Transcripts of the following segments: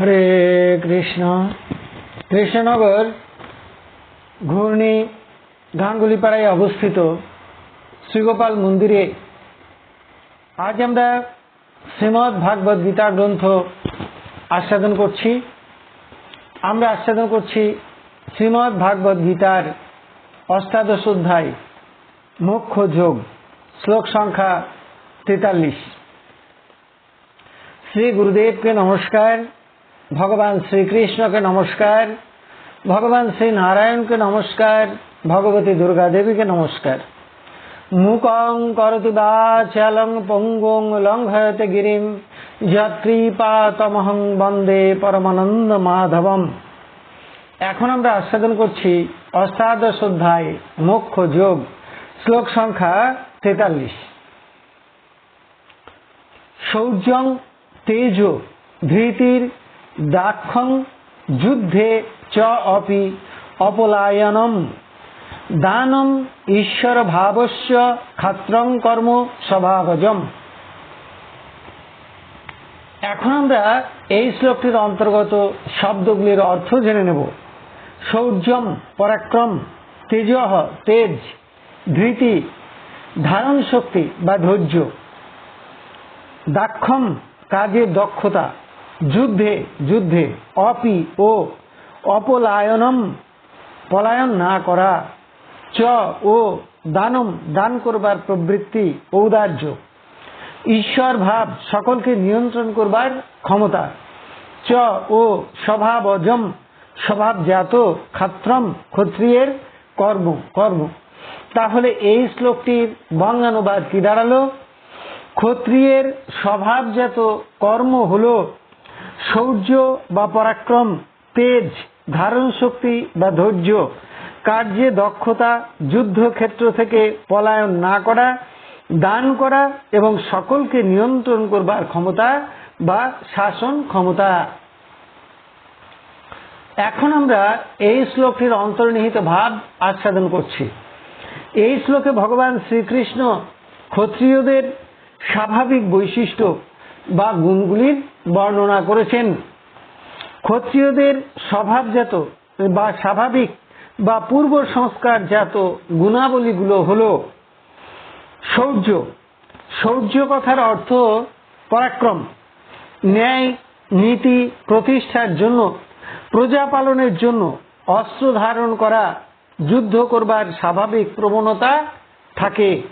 হরে কৃষ্ণ। কৃষ্ণনগর ঘূর্ণি গাঙ্গুলিপাড়ায় অবস্থিত শ্রীগোপাল মন্দিরে। আজ আমরা শ্রীমৎ ভাগবত গীতা গ্রন্থ আস্বাদন করছি। আমরা আস্বাদন করছি শ্রীমৎ ভাগবত গীতার অষ্টাদশ অধ্যায়, মুখ্য যোগ, শ্লোক সংখ্যা তেতাল্লিশ। শ্রী গুরুদেবকে নমস্কার। ভগবান শ্রীকৃষ্ণকে নমস্কার, ভগবান শ্রী নারায়ণকে নমস্কার, ভগবতী দুর্গা দেবীকে নমস্কার। মুকং করতি বাচালং পঙ্গুং লঙ্ঘয়তে গিরিম যৎকৃপাতমহং বন্দে পরমানন্দ মাধবম। এখন আমরা আস্বাদন করছি অষ্টাদশ অধ্যায় মুখ্য যোগ, শ্লোক সংখ্যা তেতাল্লিশ। সৌর্যং তেজ ধৃতির দাক্ষং যুদ্ধে চ অপি অপলায়নম। দানম ঈশ্বর ভাবস্য খাত্রং কর্ম স্বভাবজম। এখন আমরা এই শ্লোকটির অন্তর্গত শব্দগুলির অর্থ জেনে নেব। সৌর্যম পরাক্রম তেজ তেজ, ধৃতি ধারণ শক্তি বা ধৈর্য। দাক্ষম কাজের দক্ষতা। যুদ্ধে যুদ্ধে অপি ও অপলায়নম, পলায়ন না করা, চ ও দানম, দান করবার প্রবৃত্তি ঔদার্য। ঈশ্বর ভাব সকলকে নিয়ন্ত্রণ করবার ক্ষমতা। চ ও স্বভাবজম, স্বভাবজাত খাত্রম ক্ষত্রিয়ের কর্ম কর্ম। তাহলে এই শ্লোকটির বঙ্গানুবাদ কি দাঁড়াল? ক্ষত্রিয়ের স্বভাবজাত কর্ম হল শৌর্য বা পরাক্রম, তেজ, ধারণ শক্তি বা ধৈর্য, কার্যে দক্ষতা, যুদ্ধক্ষেত্র থেকে পলায়ন না করা, দান করা এবং সকলকে নিয়ন্ত্রণ করবার ক্ষমতা বা শাসন ক্ষমতা। এখন আমরা এই শ্লোকটির অন্তর্নিহিত ভাব আচ্ছাদন করছি। এই শ্লোকে ভগবান শ্রীকৃষ্ণ ক্ষত্রিয়দের স্বাভাবিক বৈশিষ্ট্য বা গুণগুলির বর্ণনা করেছেন। ক্ষত্রিয়দের স্বভাবজাত বা স্বাভাবিক বা পূর্ব সংস্কারজাত গুণাবলীগুলো হল শৌর্য শৌর্য কথার অর্থ পরাক্রম, ন্যায়, নীতি, প্রতিষ্ঠার জন্য, প্রজা পালনের জন্য, অস্ত্র ধারণ করা, যুদ্ধ করবার স্বাভাবিক প্রবণতা থাকে।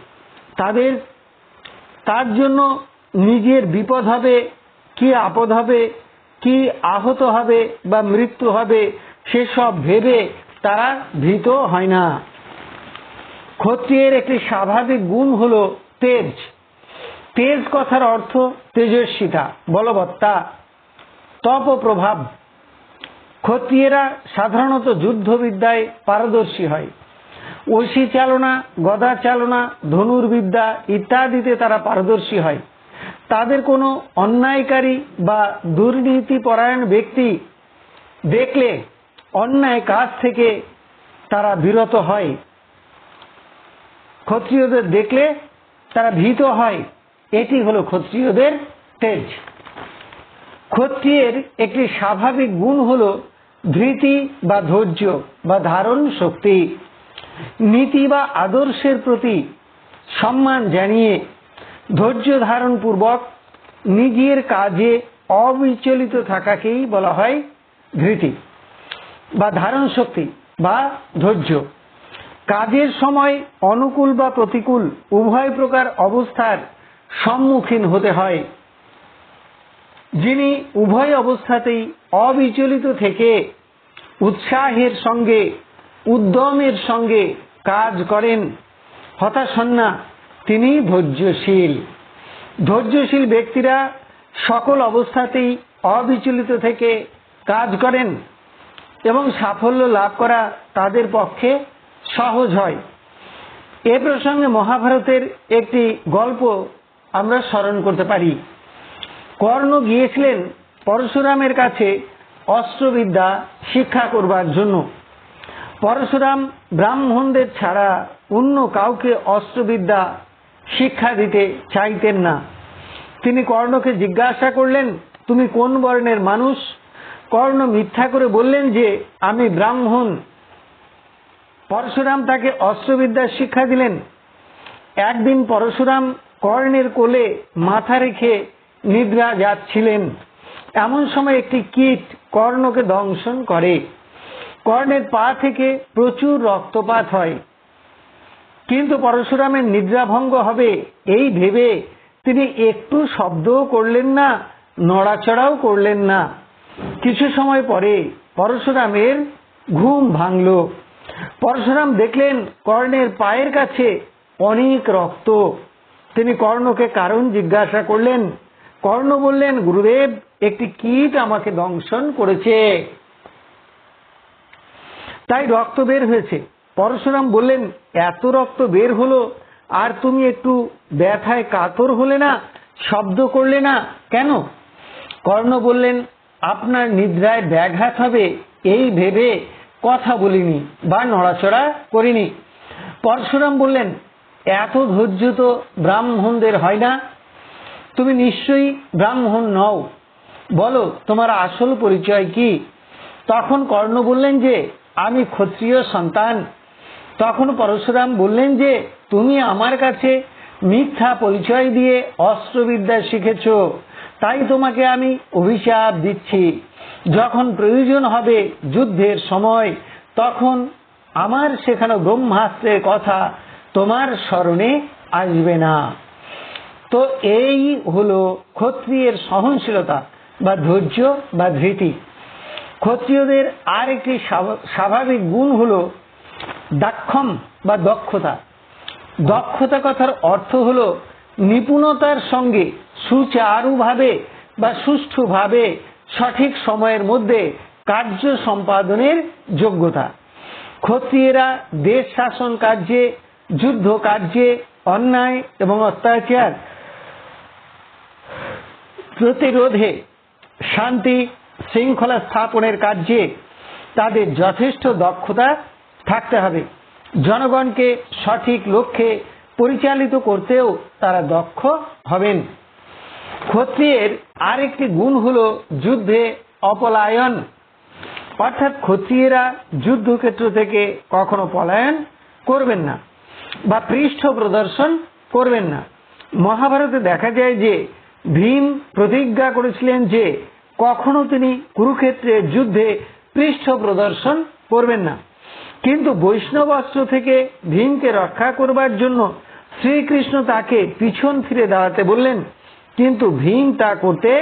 তাদের, তার জন্য নিজের বিপদ হবে, কি আপদ হবে, কি আহত হবে বা মৃত্যু হবে, সেসব ভেবে তারা ভীত হয় না। ক্ষত্রিয়ের একটি স্বাভাবিক গুণ হল তেজ। তেজ কথার অর্থ তেজস্বিতা, বলবত্তা তপ প্রভাব ক্ষত্রিয়েরা সাধারণত যুদ্ধবিদ্যায় পারদর্শী হয়। ঐশী চালনা, গদা চালনা, ধনুর্বিদ্যা ইত্যাদিতে তারা পারদর্শী হয়। তাদের কোনো অন্যায়কারী বা দুর্নীতি পরায়ণ ব্যক্তি দেখলে অন্যায় কাজ থেকে তারা বিরত হয়। ক্ষত্রিয়দের দেখলে তারা ভীত হয়। এটি হলো ক্ষত্রিয়দের তেজ। ক্ষত্রিয়ের একটি স্বাভাবিক গুণ হল ধৃতি বা ধৈর্য বা ধারণ শক্তি। নীতি বা আদর্শের প্রতি সম্মান জানিয়ে ধৈর্য ধারণ পূর্বক নিজের কাজে অবিচলিত থাকাকেই বলা হয় ধৃতি বা ধারণ শক্তি বা ধৈর্য। কাজের সময় অনুকূল বা প্রতিকূল উভয় প্রকার অবস্থার সম্মুখীন হতে হয়। যিনি উভয় অবস্থাতেই অবিচলিত থেকে উৎসাহের সঙ্গে, উদ্যমের সঙ্গে কাজ করেন হতাশন্না তিনি ধৈর্যশীল। ধৈর্যশীল ব্যক্তিরা সকল অবস্থাতেই অবিচলিত থেকে কাজ করেন এবং সাফল্য লাভ করা তাদের পক্ষে সহজ হয়। এ প্রসঙ্গে মহাভারতের একটি গল্প আমরা স্মরণ করতে পারি। কর্ণ গিয়েছিলেন পরশুরামের কাছে অস্ত্রবিদ্যা শিক্ষা করবার জন্য। পরশুরাম ব্রাহ্মণদের ছাড়া অন্য কাউকে অস্ত্রবিদ্যা শিক্ষা দিতে চাইতেন না। তিনি কর্ণকে জিজ্ঞাসা করলেন, তুমি কোন বর্ণের মানুষ? কর্ণ মিথ্যা করে বললেন যে, আমি ব্রাহ্মণ। পরশুরাম তাকে অস্ত্রবিদ্যার শিক্ষা দিলেন। একদিন পরশুরাম কর্ণের কোলে মাথা রেখে নিদ্রা যাচ্ছিলেন। এমন সময় একটি কীট কর্ণকে দংশন করে। কর্ণের পা থেকে প্রচুর রক্তপাত হয়। কিন্তু পরশুরামের নিদ্রাভঙ্গ হবে, এই ভেবে তিনি একটু শব্দও করলেন না, নড়াচড়াও করলেন না। কিছু সময় পরে পরশুরামের ঘুম ভাঙল। পরশুরাম দেখলেন কর্ণের পায়ের কাছে অনেক রক্ত। তিনি কর্ণকে কারণ জিজ্ঞাসা করলেন, কর্ণ বললেন, গুরুদেব, একটি কীট আমাকে দংশন করেছে। তাই রক্ত বের হয়েছে। পরশুরাম বললেন, এত রক্ত বের হলো, আর তুমি একটু ব্যথায় কাতর হলে না, শব্দ করলে না, কেন? কর্ণ বললেন, আপনার নিদ্রায় ব্যাঘাত হবে, এই ভেবে কথা বলিনি বা নড়াচড়া করিনি। পরশুরাম বললেন, এত ধৈর্য তো ব্রাহ্মণদের হয় না? তুমি নিশ্চয়ই ব্রাহ্মণ নও। বলো, তোমার আসল পরিচয় কি? তখন কর্ণ বললেন যে, আমি ক্ষত্রিয় সন্তান তখন পরশুরাম বললেন যে, তুমি আমার কাছে মিথ্যা পরিচয় দিয়ে অস্ত্রবিদ্যা শিখেছ। তাই তোমাকে আমি অভিশাপ দিচ্ছি। যখন প্রয়োজন হবে যুদ্ধের সময়, তখন আমার শেখানো ব্রহ্মাস্ত্রের কথা তোমার স্মরণে আসবে না। তো এই হলো ক্ষত্রিয়ের সহনশীলতা বা ধৈর্য বা ধৃতি। ক্ষত্রিয়দের আর একটি স্বাভাবিক গুণ হলো দাক্ষম বা দক্ষতা। দক্ষতা কথার অর্থ হলো নিপুণতার সঙ্গে সুচারুভাবে বা সুষ্ঠুভাবে সঠিক সময়ের মধ্যে কার্য সম্পাদনের যোগ্যতা। ক্ষত্রিয়েরা দেশ শাসন কার্যে, যুদ্ধ কার্যে, অন্যায় এবং অত্যাচার প্রতিরোধে শান্তি শৃঙ্খলা স্থাপনের কার্যে তাদের যথেষ্ট দক্ষতা থাকতে হবে। জনগণকে সঠিক লক্ষ্যে পরিচালিত করতেও তারা দক্ষ হবেন। ক্ষত্রিয়ের আরেকটি গুণ হল যুদ্ধে অপলায়ন। অর্থাৎ ক্ষত্রিয়েরা যুদ্ধক্ষেত্র থেকে কখনো পলায়ন করবেন না বা পৃষ্ঠ প্রদর্শন করবেন না। মহাভারতে দেখা যায় যে ভীম প্রতিজ্ঞা করেছিলেন যে কখনো তিনি কুরুক্ষেত্রের যুদ্ধে পৃষ্ঠ প্রদর্শন করবেন না। কিন্তু বৈষ্ণব অস্ত্র থেকে ভীমকে রক্ষা করবার জন্য শ্রীকৃষ্ণ তাকে পিছন ফিরে দাঁড়াতে বললেন, কিন্তু ভীম তা করতে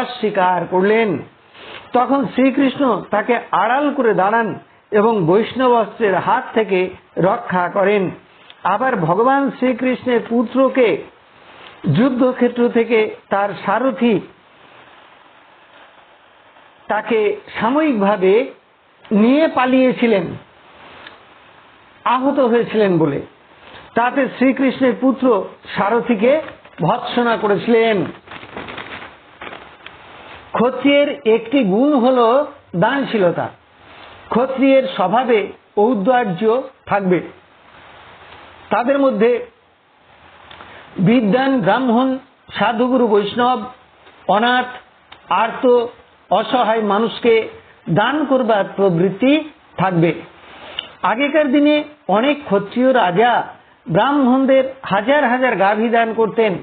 অস্বীকার করলেন। তখন শ্রীকৃষ্ণ তাকে আড়াল করে দাঁড়ান এবং বৈষ্ণব অস্ত্রের হাত থেকে রক্ষা করেন। আবার ভগবান শ্রীকৃষ্ণের পুত্রকে যুদ্ধক্ষেত্র থেকে তার সারথি তাকে সাময়িকভাবে নিয়ে পালিয়েছিলেন। আহত হয়েছিলেন বলে। তাতে শ্রীকৃষ্ণের পুত্র সারথীকে ভৎসনা করেছিলেন। ক্ষত্রিয়ের একটি গুণ হল দানশীলতা। ক্ষত্রিয়ের স্বভাবে ঔদার্য থাকবে। তাদের মধ্যে বিদ্যান ব্রাহ্মণ, সাধুগুরু বৈষ্ণব, অনাথ, আর্ত, অসহায় মানুষকে দান করবার প্রবৃত্তি থাকবে। আগেকার দিনে অনেক ক্ষত্রিয় রাজা ব্রাহ্মণদের হাজার হাজার গাভী দান করতেন,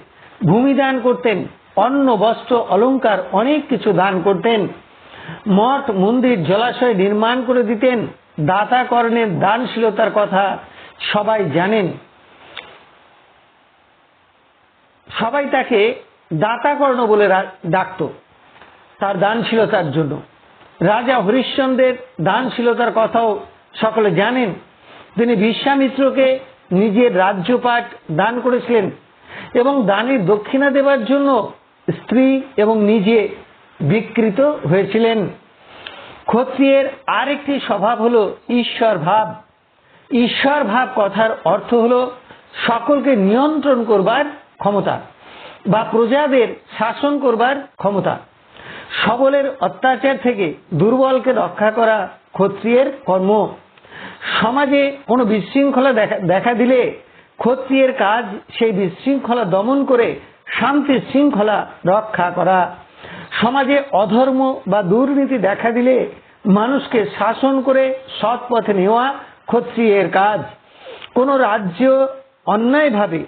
ভূমি দান করতেন, অন্ন, বস্ত্র অলঙ্কার অনেক কিছু দান করতেন। মঠ, মন্দির, জলাশয় নির্মাণ করে দিতেন। দাতা কর্ণের দানশীলতার কথা সবাই জানেন। সবাই তাকে দাতাকর্ণ বলে ডাকত, তার দানশীলতার জন্য। রাজা হরিশ্চন্দ্রের দানশীলতার কথাও সকলে জানেন, তিনি বিশ্বামিত্রকে নিজের রাজ্যপাট দান করেছিলেন এবং দানের দক্ষিণা দেবার জন্য স্ত্রী এবং নিজে বিকৃত হয়েছিলেন। ক্ষত্রিয়ের আরেকটি স্বভাব হল ঈশ্বর ভাব। ঈশ্বর ভাব কথার অর্থ হল সকলকে নিয়ন্ত্রণ করবার ক্ষমতা বা প্রজাদের শাসন করবার ক্ষমতা। সবলের অত্যাচার থেকে দুর্বলকে রক্ষা করা ক্ষত্রিয়ের কর্ম। সমাজে কোনো বিশৃঙ্খলা দেখা দিলে ক্ষত্রিয়ের কাজ সেই বিশৃঙ্খলা দমন করে শান্তি শৃঙ্খলা রক্ষা করা। সমাজে অধর্ম বা দুর্নীতি দেখা দিলে মানুষকে শাসন করে সৎ পথে নেওয়া ক্ষত্রিয়ের কাজ। কোন রাজ্য অন্যায়ভাবে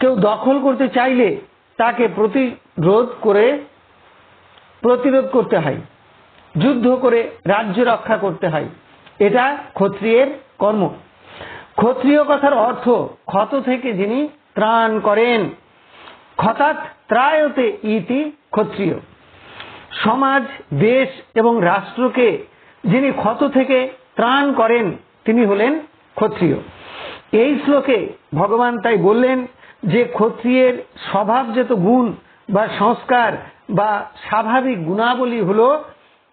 কেউ দখল করতে চাইলে তাকে প্রতিরোধ করে প্রতিরোধ করতে হয়, যুদ্ধ করে রাজ্য রক্ষা করতে হয়। এটা ক্ষত্রিয়ের কর্ম। ক্ষত্রিয় কথার অর্থ, ক্ষত থেকে যিনি ত্রাণ করেন। ক্ষতাৎ ত্রায়তে ইতি ক্ষত্রিয়। সমাজ, দেশ এবং রাষ্ট্রকে যিনি ক্ষত থেকে ত্রাণ করেন, তিনি হলেন ক্ষত্রিয়। এই শ্লোকে ভগবান তাই বললেন যে ক্ষত্রিয়ের স্বভাবজাত গুণ বা সংস্কার বা স্বাভাবিক গুণাবলী হল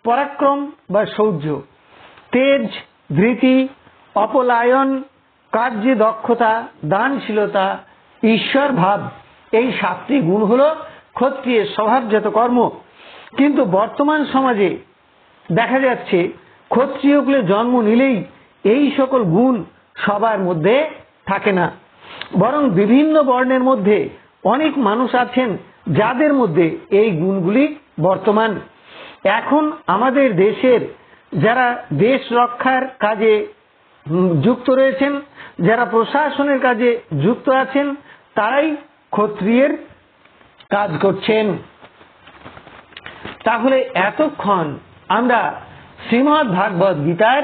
পরাক্রম বা শৌর্য তেজ, ধৃতি, অপলায়ন, কার্যে দক্ষতা, দানশীলতা, ঈশ্বর ভাব, এই সাতটি গুণ হল ক্ষত্রিয়ের স্বভাবজাত কর্ম। কিন্তু বর্তমান সমাজে দেখা যাচ্ছে, ক্ষত্রিয় কুলে জন্ম নিলেই এই সকল গুণ সবার মধ্যে থাকে না। বরং বিভিন্ন বর্ণের মধ্যে অনেক মানুষ আছেন যাদের মধ্যে এই গুণগুলি বর্তমান। এখন আমাদের দেশের যারা দেশ রক্ষার কাজে যুক্ত রয়েছেন, যারা প্রশাসনের কাজে যুক্ত আছেন, তারাই ক্ষত্রিয়ের কাজ করছেন। তাহলে এতক্ষণ আমরা শ্রীমৎ ভাগবত গীতার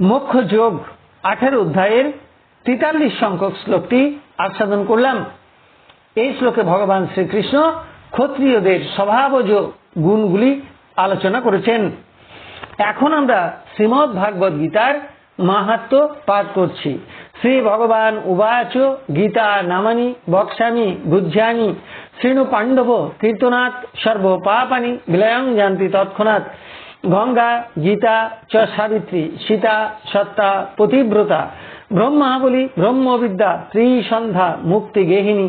মুখ্য যোগ আঠেরো অধ্যায়ের তেতাল্লিশ সংখ্যক শ্লোকটি আস্বাদন করলাম। এই শ্লোকে ভগবান শ্রীকৃষ্ণ ক্ষত্রিয়দের স্বভাবজ গুণগুলি আলোচনা করেছেন। এখন আমরা শ্রীমৎ ভাগবত গীতার মাহাত্ম পাঠ করছি। শ্রী ভগবান উবাচ গীতা নামানি বক্সামি বুঝানি শ্রীণু পাণ্ডব কীর্তনাথ সর্ব পাপানি বিলয়ং জানতি তৎক্ষণাৎ গঙ্গা গীতা চ সাবিত্রী সীতা সত্তা পতিব্রতা ব্রহ্মাবলী, ব্রহ্মবিদ্যা, ত্রিসন্ধ্যা, মুক্তি গেহিনী,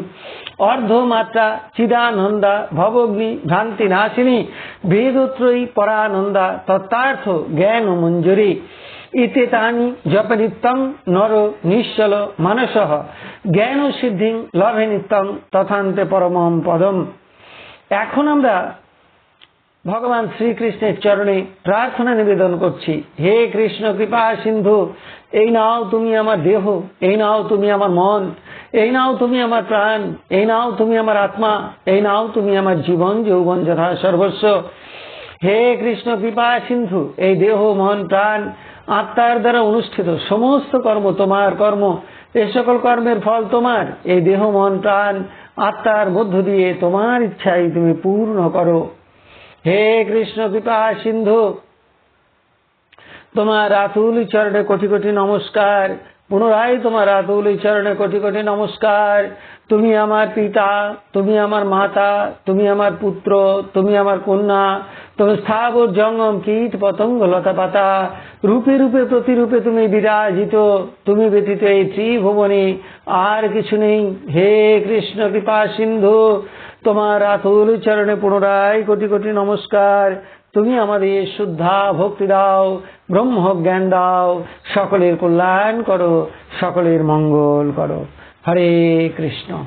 অর্ধমাত্রা, চিদানন্দা, ভবগ্নি, ভ্রান্তি নাশিনী বেদত্রয়ী পরানন্দা, তত্ত্বার্থ জ্ঞান মঞ্জুরি। ইতে তানি জপনিত্যং নর নিশ্চল মানস। জ্ঞান সিদ্ধি লভে নিত্যং তথান্তে পরমম পদম। এখন আমরা ভগবান শ্রীকৃষ্ণের চরণে প্রার্থনা নিবেদন করছি। হে কৃষ্ণ, কৃপা, সিন্ধু, এই নাও তুমি আমার দেহ, এই নাও তুমি আমার মন, এই নাও তুমি আমার প্রাণ, এই নাও তুমি আমার আত্মা, এই নাও তুমি আমার জীবন, যৌবন যথা সর্বস্ব। হে কৃষ্ণ, কৃপা, সিন্ধু, এই দেহ, মন, প্রাণ, আত্মার দ্বারা অনুষ্ঠিত সমস্ত কর্ম তোমার কর্ম, এ সকল কর্মের ফল তোমার। এই দেহ, মন, প্রাণ, আত্মার মধ্য দিয়ে তোমার ইচ্ছাই তুমি পূর্ণ করো। হে কৃষ্ণ কৃপা, সিন্ধু। তোমার আতুল চরণে কোটি কোটি নমস্কার। পুনরায় তোমার আতুল চরণে কোটি কোটি নমস্কার। তুমি আমার পিতা, তুমি আমার মাতা, তুমি আমার পুত্র, তুমি আমার কন্যা, তুমি স্থাবর জঙ্গম কীট পতঙ্গ লতা পাতা রূপে রূপে প্রতিরূপে তুমি বিরাজিত, তুমি ব্যতীত এই ত্রিভুবনে আর কিছু নেই। হে কৃষ্ণ কৃপা, সিন্ধু। তোমার আতুল চরণে পুনরায় কোটি কোটি নমস্কার। তুমি আমাদের শুদ্ধা ভক্তি দাও, ব্রহ্ম জ্ঞান দাও, সকলের কল্যাণ করো, সকলের মঙ্গল করো। হরে কৃষ্ণ।